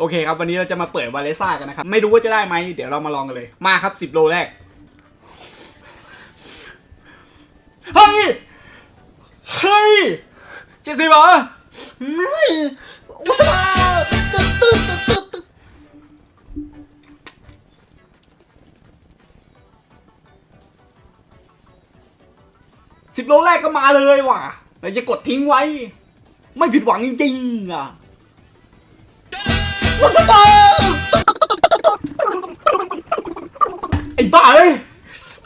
โอเคครับวันนี้เราจะมาเปิดวาเลซ่ากันนะครับ ไม่รู้ว่าจะได้ไหมเดี๋ยวเรามาลองกันเลย มาครับ 10 โลแรก เฮ้ย เฮ้ยเจ็ดสิบเหรอไม่อุตส่าห์ตึ๊ดตึ๊ดตึ๊ดตึ๊ดสิบโลแรกก็มาเลยว่ะเราจะกดทิ้งไว้ ไม่ผิดหวังจริงๆอะ อุตส่าห์ไอ้บ้าเอ้ย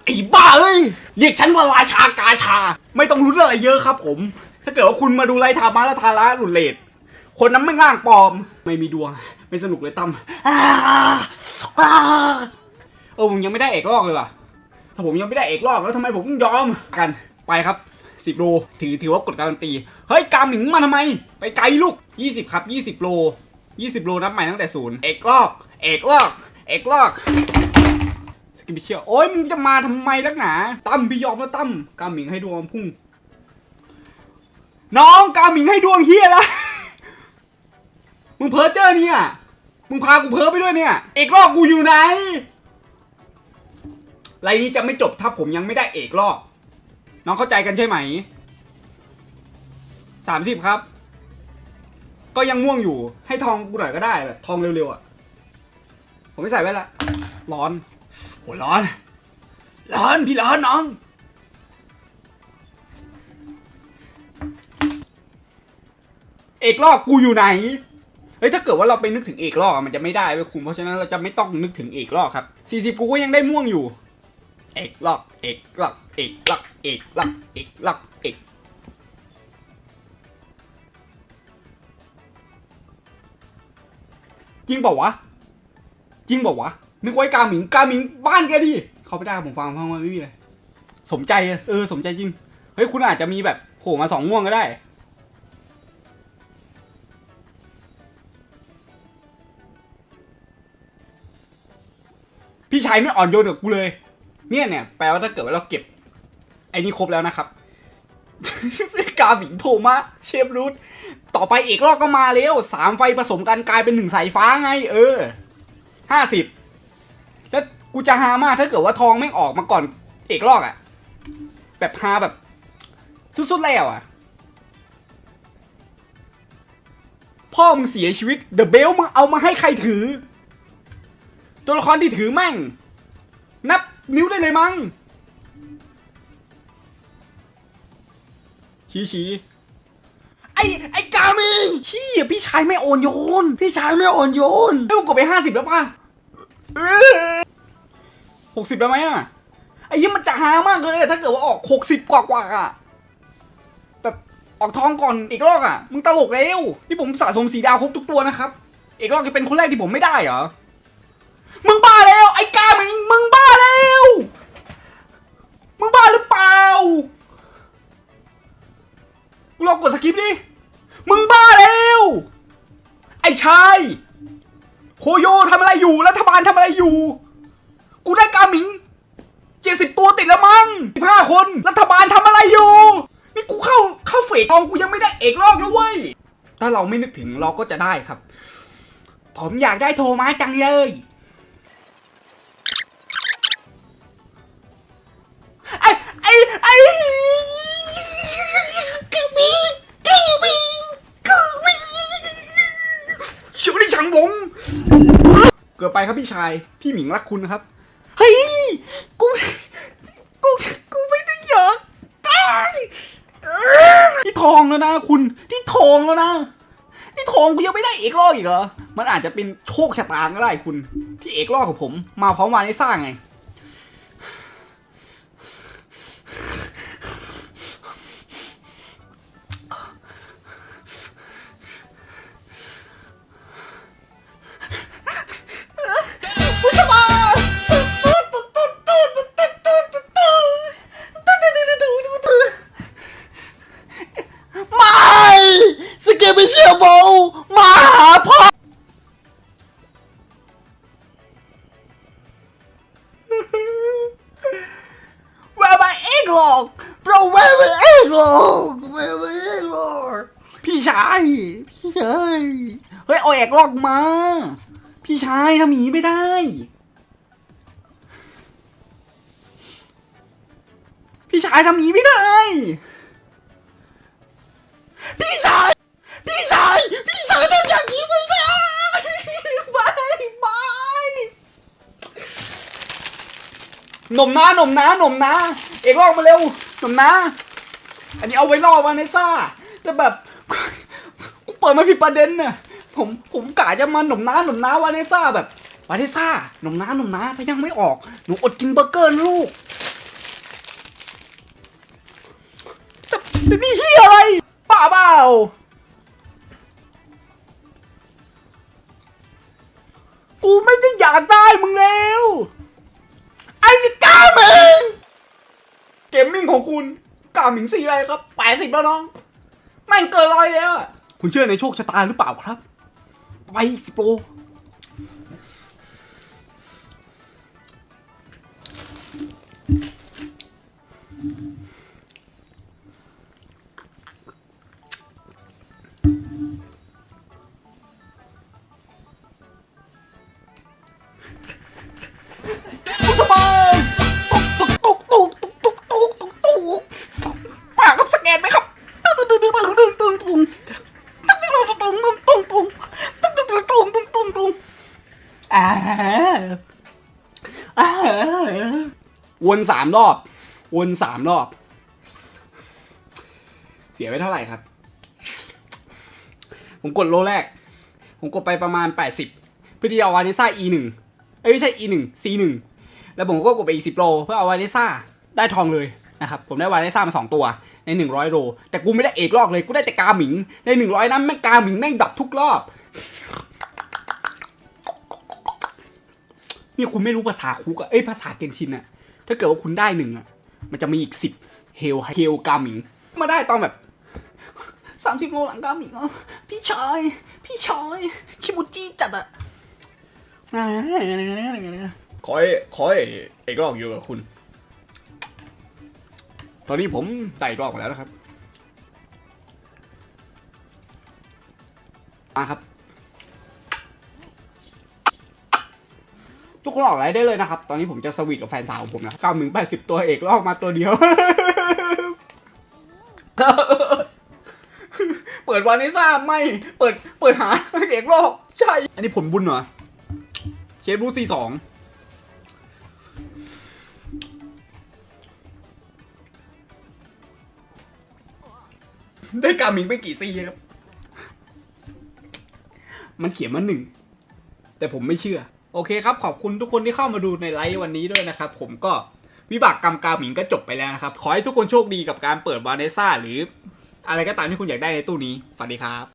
ไอ้บ้าเอ้ยเรียกฉันว่าราชากาชา ไม่ต้องรุ้นอะไรเยอะครับผม ถ้าเกิดว่าคุณมาดูไรทามาและทาระหลุดเลดคนนั้นไม่ง่างปลอม ไม่มีดวง ไม่สนุกเลยตั้มอ่าอ่าเออผมยังไม่ได้เอกลอกเลยว่ะ ถ้าผมยังไม่ได้เอกลอกแล้วทำไมผมต้องยอมกันไปครับสิบโลถือถือว่ากดการันตี เฮ้ยกาหมิงมาทำไม ไปไกลลูกยี่สิบครับยี่สิบโล ยี่สิบโลนับใหม่ตั้งแต่ศูนย์เอกลอก เอกลอก เอกลอกสกิปเชียโอ้ยมึงจะมาทำไมลักหนาตั้มพี่ยอมแล้วตั้มกาหมิงให้ดวงพุ่ง น้องกาหมิงให้ดวงเฮียละมึงเพ้อเจ้อเนี่ย มึงพากูเพ้อไปด้วยเนี่ย เอกลอกกูอยู่ไหนไรนี้จะไม่จบถ้าผมยังไม่ได้เอกลอก น้องเข้าใจกันใช่ไหมสามสิบครับ ก็ยังม่วงอยู่ ให้ทองกูหน่อยก็ได้แบบทองเร็วๆอะ ผมไม่ใส่ไว้ละร้อนโหร้อน ร้อนพี่ร้อนน้อง เอกลอกกูอยู่ไหน เฮ้ยถ้าเกิดว่าเราไปนึกถึงเอกลอกมันจะไม่ได้เว้ยคุณเพราะฉะนั้นเราจะไม่ต้องนึกถึงเอกลอกครับสี่สิบกูก็ยังได้ม่วงอยู่ เอกลอก เอกลอก เอกลอก เอกลอก เอกลอก เอก จริงเปล่าวะ จริงบอกวะ นึกไว้กาหมิงกาหมิงบ้านแกดิ เขาไม่ได้ผมฟังฟังมาไม่มีเลย สมใจเออสมใจจริง เฮ้ยคุณอาจจะมีแบบโผล่มาสองม่วงก็ได้พี่ชายไม่อ่อนโยนกับกูเลย เนี่ยเนี่ยแปลว่าถ้าเกิดว่าเราเก็บ ไอ้นี่ครบแล้วนะครับ กาหมิงโผล่มาเชฟรูท ต่อไปเอกลอกก็มาแล้วสามไฟผสมกันกลายเป็นหนึ่งสายฟ้าไง เออห้าสิบแล้วกูจะฮามากถ้าเกิดว่าทองไม่ออกมาก่อนเอกลอกอะ่ะแบบฮาแบบ สุดๆแล้วอะ่ะพ่อมึงเสียชีวิตเดอะเบลมึงเอามาให้ใครถือ ตัวละครที่ถือแม่ง นับนิ้วได้เลยมั้งชี้ชี้ ไอ้ไอ้กามิงขี้พี่ชายไม่โอนโยน พี่ชายไม่อ่อนโยนเอ้ยมึงกดไปห้าสิบแล้วป่ะหกสิบแล้วไหมอะไอ้ยี่มันจะหามากเลยถ้าเกิดว่าออกหกสิบกว่ากว่าอะแบบออกทองก่อนอีกรอบอะ มึงตลกแล้วที่ผมสะสมสีดาวครบทุกตัวนะครับอีกรอบจะเป็นคนแรกที่ผมไม่ได้เหรอมึงบ้าแล้ว ไอ้กามิงมึงบ้าแล้ว มึงบ้าหรือเปล่า ลองกดสคริปดิ มึงบ้าแล้ว ไอ้ชายโคโยทำอะไรอยู่ รัฐบาลทำอะไรอยู่ กูได้กาหมิงเจ็ดสิบตัวติดแล้วมั้งสิบห้าคน รัฐบาลทำอะไรอยู่ นี่กูเข้าเข้าเฟสทองกูยังไม่ได้เอกลอกแล้วเว้ย ถ้าเราไม่นึกถึงเราก็จะได้ครับ ผมอยากได้โทมัสจังเลย ไปครับพี่ชาย พี่หมิงรักคุณนะครับ เฮ้ย กู กู กูไม่ได้อยากตายที่ทองแล้วนะคุณ ที่ทองแล้วนะ ที่ทองกูยังไม่ได้เอกลอกอีกเหรอ มันอาจจะเป็นโชคชะตาก็ได้คุณ ที่เอกลอกของผม มาพร้อมวานได้สร้างไง อกลอกเพราะแม่ไม่เองหรอกแม่ไม่เองหรอกพี่ชาย พี่ชาย เฮ้ยเอาแอกลอกมา พี่ชายทำอย่างนี้ไม่ได้ พี่ชายทำอย่างนี้ไม่ได้ หน่มนะหน่มนะหน่มนะ เอกลอกมาเร็วหน่มนะ อันนี้เอาไว้ล่อวาเนซ่าแต่แบบกูเปิดมาผิดประเด็นน่ะผมผมกะจะมาหน่มน้าหน่มน้าวาเนซ่าแบบวาเนซ่าหน่มน้าหน่มน้าถ้ายังไม่ออกหนูอดกินเบอร์เกอร์ลูกแต่แต่นี่เฮียอะไรป้าเปล่ากูไม่ได้อยากได้มึงแล้ว เกมมิ่งของคุณกาหมิงสีอะไรครับแปดสิบแล้วน้องแม่งเกินร้อยแล้ว คุณเชื่อในโชคชะตาหรือเปล่าครับ ไปอีกสิโปร แกนไหมครับตึ้งตึ้งตึ้งตึ้งตึ้งตึ้งตึ้งตึ้งตึ้งตึ้งตึ้งตึ้งตึ้งตึ้งตึ้งตึ้งตึ้งอ่าอ่าวนสามรอบ วนสามรอบ เสียไปเท่าไหร่ครับ ผมกดโลแรก ผมกดไปประมาณ 80 เพื่อที่จะเอาวานิซ่า E 1 เอ้ยไม่ใช่ E 1 C 1 แล้วผมก็กดไปอีก10โลเพื่อเอาวานิซ่าได้ทองเลยนะครับ ผมได้วานิซ่ามา2ตัว ใน 100 โล แต่กูไม่ได้เอกลอกเลย กูได้แต่กาหมิง ใน 100 นั้นแม่งกาหมิงแม่งดับทุกรอบ นี่คุณไม่รู้ภาษาคุกอะเอ้ยภาษาเกนชินอะถ้าเกิดว่าคุณได้หนึ่งอะมันจะมีอีกสิบเฮลเฮลกาหมิง มาได้ตอนแบบสามสิบโลหลังกาหมิงพี่ชาย พี่ชายคิมูจิจัดอะขอให้ขอให้เอกลอกอยู่กับคุณ ตอนนี้ผมใส่กรอกแล้วนะครับ มาครับ ทุกคนออกไลน์ได้เลยนะครับ ตอนนี้ผมจะสวีทกับแฟนสาวของผมนะเก้าหมื่นแปดสิบตัวเอกลอกมาตัวเดียว เปิดวานิซ่าไม่ เปิด เปิดหาเอกลอก ใช่ อันนี้ผลบุญเหรอ เชฟบูซีสอง ได้กามิงไปกี่ซีครับ มันเขียนมาหนึ่ง แต่ผมไม่เชื่อ โอเคครับ ขอบคุณทุกคนที่เข้ามาดูในไลฟ์วันนี้ด้วยนะครับ ผมก็วิบากกรรมกาหมิงก็จบไปแล้วนะครับ ขอให้ทุกคนโชคดีกับการเปิดบาเนซ่าหรือ อะไรก็ตามที่คุณอยากได้ในตู้นี้สวัสดีครับ